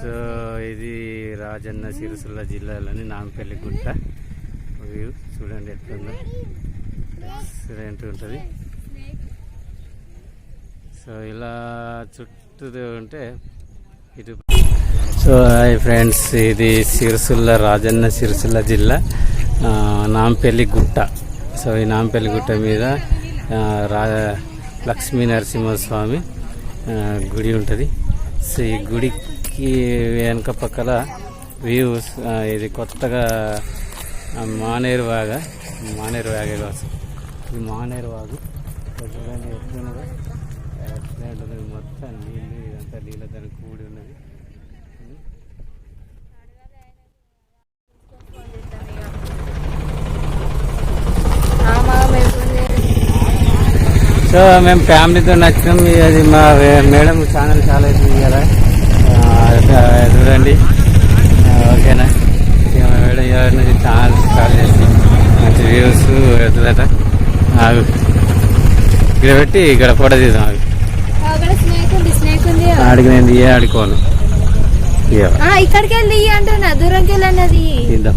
So ఇది రాజన్న సిరిసిల్ల జిల్లాలోని నాంపల్లి గుట్ట వ్యూ. చూడండి ఎట్లుందో ఎక్సలెంట్ ఉంటుంది. సో ఇలా చుట్టూ ఉంటే ఇటు సో హాయ్ ఫ్రెండ్స్ ఇది సిరిసిల్ల రాజన్న సిరిసిల్ల జిల్లా నాంపల్లి గుట్ట సో ఈ నాంపల్లి గుట్ట మీద రా లక్ష్మీ నరసింహస్వామి గుడి ఉంటుంది. సో ఈ గుడికి వెనక పక్కల వ్యూ ఇది కొత్తగా మానేరు వాగ మానేరు వాగే కావచ్చు. మానేరు వాగు. ఎట్లున్నదో ఎట్లా ఉన్నది మొత్తం నీళ్ళు ఇదంతా నీళ్ళతో కూడి ఉన్నది. సో మేము ఫ్యామిలీతో నచ్చినాం ఇది అది మా మేడం ఛానల్ చాలా అవుతుంది కదా చూడండి. ఓకేనా? మా మేడం ఎవరి నుంచి ఛానల్ స్టార్ట్ చేసి మంచి వ్యూస్ ఆగు. ఇక్కడ పెట్టి ఇక్కడ ఫోటో తీద్దాం ఆగు. ఆడికి నేను ఏ ఆడుకోను ఇక్కడికి వెళ్ళి అంటున్నా. దూరంకి తీద్దాం.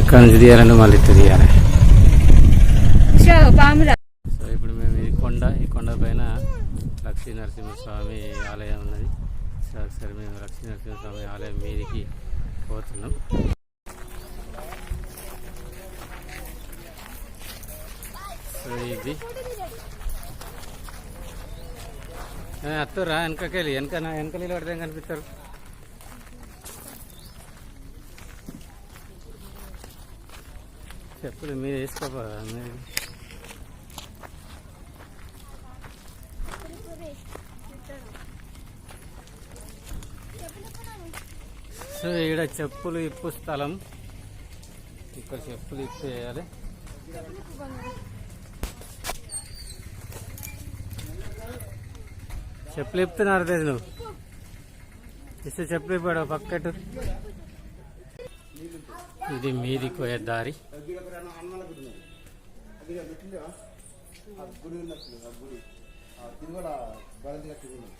ఇక్కడ నుంచి తీయాలంటే మళ్ళీ తీయాలి. సో ఇప్పుడు మేము ఈ కొండ ఈ కొండ పైన లక్ష్మీ నరసింహస్వామి ఆలయం ఉన్నది. సో ఒకసారి మేము లక్ష్మీ నరసింహస్వామి ఆలయం మీదికి పోతున్నాం. సో ఇది. అత్తరా వెనకకెళ్ళి వెనక వెనక నీళ్ళు పడితే కనిపిస్తారు? చెప్పులు మీరు వేసుకోపోదా మీరు. సో ఇక్కడ చెప్పులు ఇప్పు స్థలం. ఇక్కడ చెప్పులు ఇప్పు వేయాలి చెప్పులు ఇప్పుతున్నారు తెలు నువ్వు. ఇస్తే చెప్పులు ఇప్పాడు పక్కటు ఇది మీది పోయే దారి. చెట్టు అడ్డమున్నది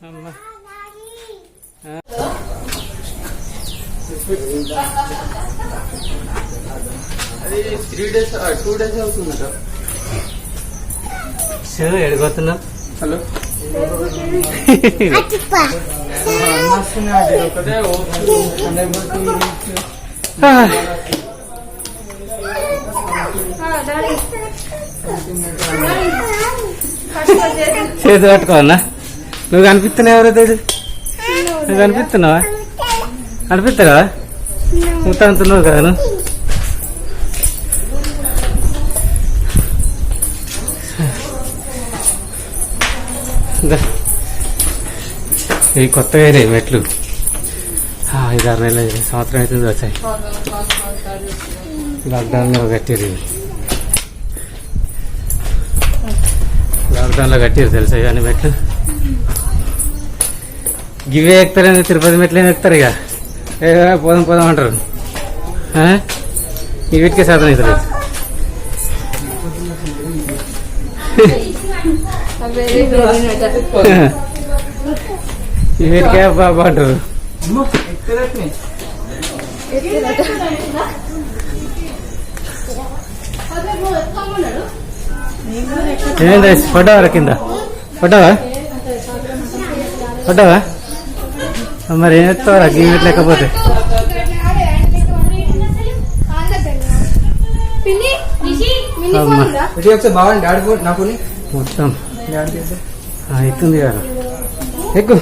అమ్మా. త్రీ డేస్ టూ డేస్ ఎడిపోతున్నాం హలో చేతి పట్టుకోవన్నా నువ్వు కనిపిస్తున్నావు ఎవరైతే నువ్వు కనిపిస్తున్నావా? కనిపిస్తావా మొత్తం అంటున్నావు కదా నువ్వు. ఇవి కొత్తగా అయినాయి మెట్లు. ఐదు ఆరు నెలలు సంవత్సరం అవుతుంది వచ్చాయి. లాక్డౌన్లో కట్టారు ఇవి. లాక్డౌన్లో కట్టారు తెలుసా ఇవన్నీ మెట్లు? గివే ఎక్కుతారని తిరుపతి మెట్లే ఎక్కుతారు ఇక. ఏ పోదాం పోదాం అంటారు. ఈ వీటికే సాధన అవుతారు ఈ వీటికే బాబా అంటారు. ఏంది పడ్డావా కింద? పడ్డావా పడ్డావా మరి ఏం చెప్తావరా గీమెట్ లేకపోతే? పిన్ని నిషి మిన్ని అమ్మా. ఫోన్ ఉందా? ఇది ఒకసారి బాగుంది డాడీ ఫోన్ నా ఫోన్? మొత్తం. ఎక్కుంది కదా. ఎక్కువ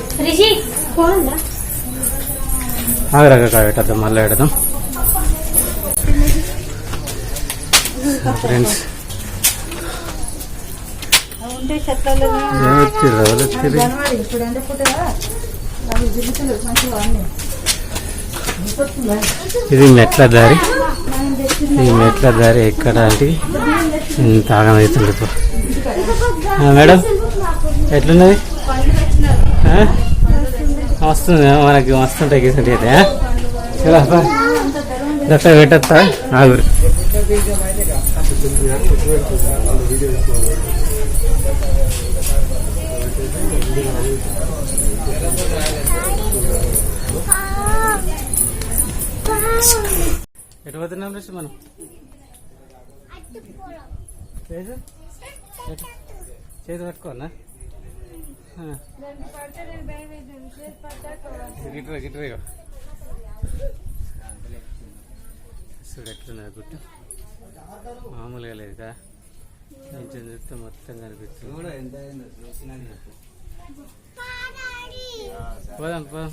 ఆగరాక పెట్టద్దాం మళ్ళీ పెడదాం. ఫ్రెండ్స్. ఇది మెట్ల దారి. ఈ మెట్ల దారి ఎక్కడానికి ఇంత ఆగమవుతుంది ఇప్పుడు. ఆ, మేడం ఎట్లున్నది? ఆ? వస్తుంది మనకి వస్తుంటాయి గీసంటే అయితే ఆ? చలో ఆగురు ఎటు పోతున్నాం రేసి మనం చేదు? చేతి పట్టుకోనా గిట్రా గిట్రా ఇగో. చూడు ఎట్లున్నది గుట్ట. మామూలుగా లేదు? కదా కొంచెం చూస్తే మొత్తం కనిపిస్తుంది. పోదాం పోదాం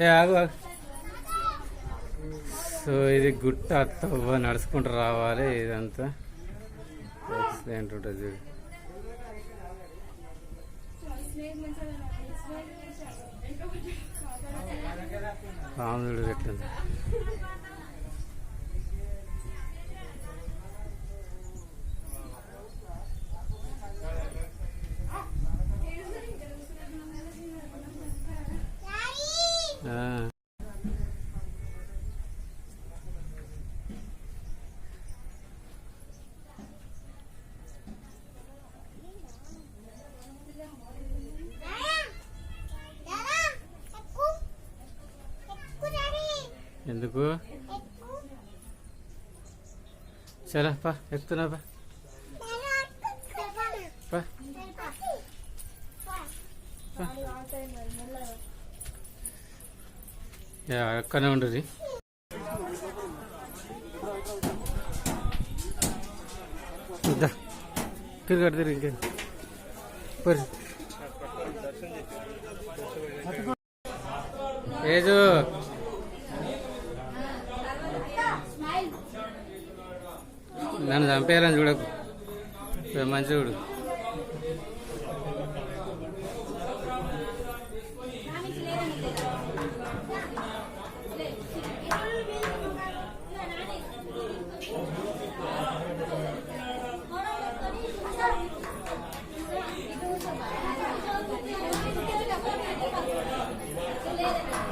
ఏ ఆగు ఆగు. సో ఇది గుట్ట అత్తవ్వ నడుచుకుంటూ రావాలి ఇదంతా. ఎక్సలెంట్ ఉంటుంది చూడు. రాముడు ఎట్లుంది. ఎందుకు? సరే పా ఎక్కుతున్నా పా. ఎక్కడనే ఉండదు ఇద్దా తిరిగాడు తిరిగి ఇంకేం. పరి. ఏజు. నన్ను చంపేయాలని చూడకు. ఇక మంచి చూడు ఇటు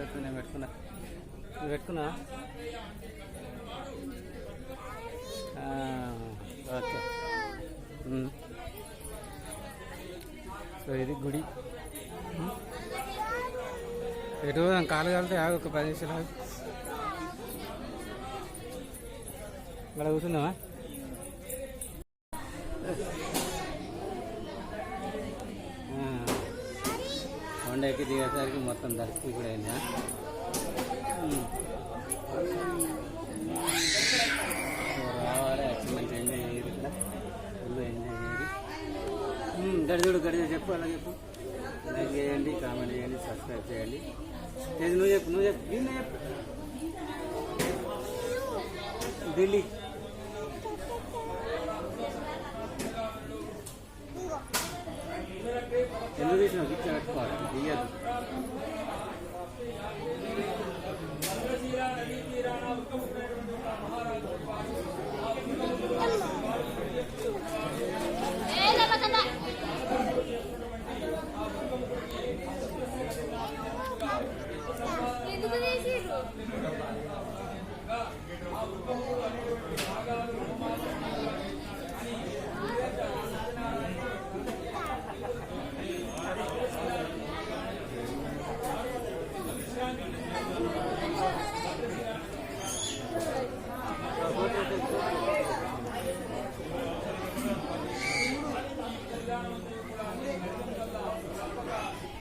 అవుతుంది నేను పెట్టుకున్నా. పెట్టుకున్నా ఓకే. సో ఇది గుడి. ఎటు పోదాం? కాలు కాలితే ఆగు ఒక పది నిమిషాలు ఆగు. ఇక్కడ కూర్చుందామా కొండకి ఎక్కి దిగేసరికి మొత్తం దర్శనం కూడా అయిందా? రావాలి మంచి ఎంజాయ్ చేయరు ఇక్కడ. ఫుల్ ఎంజాయ్ చేయరు గడి గడిచుడు చెప్పు అలా చెప్పు. లైక్ చేయండి కామెంట్ చేయండి సబ్స్క్రైబ్ చేయండి. తేజ్ నువ్వు చెప్పు నువ్వు చెప్పు దీన్ని చెప్పు. ఢిల్లీ. ఎందుకు తీసిన పిక్చర్ పెట్టుకోవాలి తీయదు దిగదు